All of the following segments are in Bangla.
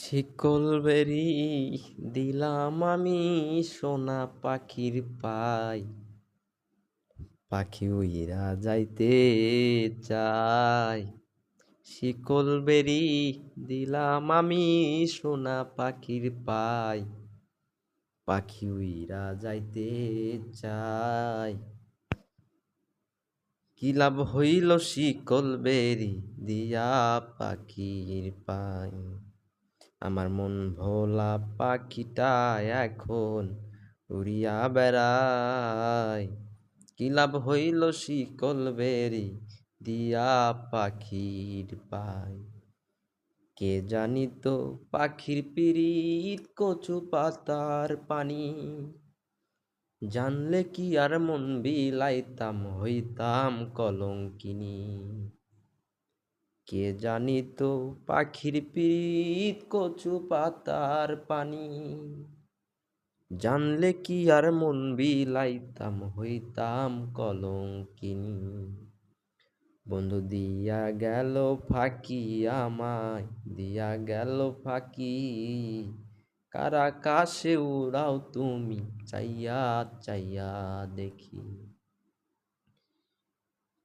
শিকল বেরি দিলাম আমি সোনা পাখির পাই। পাখি উইরা যাইতে চাই শিকল বেরি দিলাম আমি সোনা পাখির পাই। পাখি উইরা যাইতে চাই কি লাভ হইল শিকল বেরি দিয়া পাখির পাই? আমার মন ভোলা পাখিটা এখন উড়িয়া বেড়ায়। কি লাভ হইল শিকল বেরি দিয়া পাখির পাই কে জানি তো পাখির পিরিত কচু পাতার পানি? জানলে কি আর মন বিলাইতাম, হইতাম কলঙ্কিনী। কে জানি তো পাখির পিরিত কচু পাতার পানি। জানলে কি আর মন বিলাইতাম, হইতাম কলঙ্কিনী। বন্ধু, দিয়া গেল ফাঁকি আমায়, দিয়া গেল ফাঁকি। কারা কাশে উড়াও তুমি, চাইয়া চাইয়া দেখি।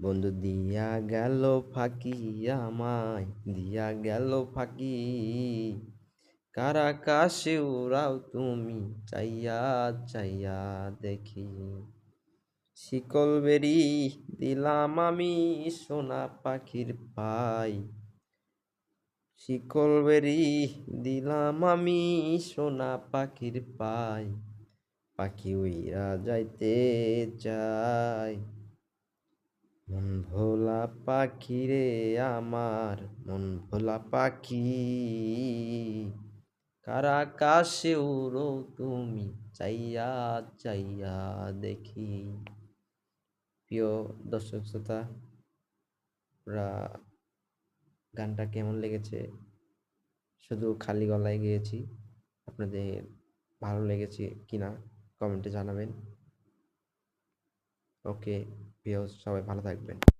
বন্ধু, দিয়া গেল ফাঁকি আমায়, দিয়া গেল ফাঁকি। কারা কাশে উড়াও তুমি, চাইয়া চাইয়া দেখি। শিকল বেরি দিলাম আমি সোনা পাখির পাই। শিকল বেরি দিলাম আমি সোনা পাখির পাই। পাখি উইরা যাইতে চাই মন ভোলা পাখি রে আমার, মন ভোলা পাখি। কারা কাশে উড়ো তুমি, চাইয়া চাইয়া দেখি। প্রিয় দর্শক শ্রোতা ওরা গানটা কেমন লেগেছে? শুধু খালি গলায় গিয়েছি, আপনাদের ভালো লেগেছে কিনা কমেন্টে জানাবেন। ওকে প্রিয় সবাই ভালো থাকবেন।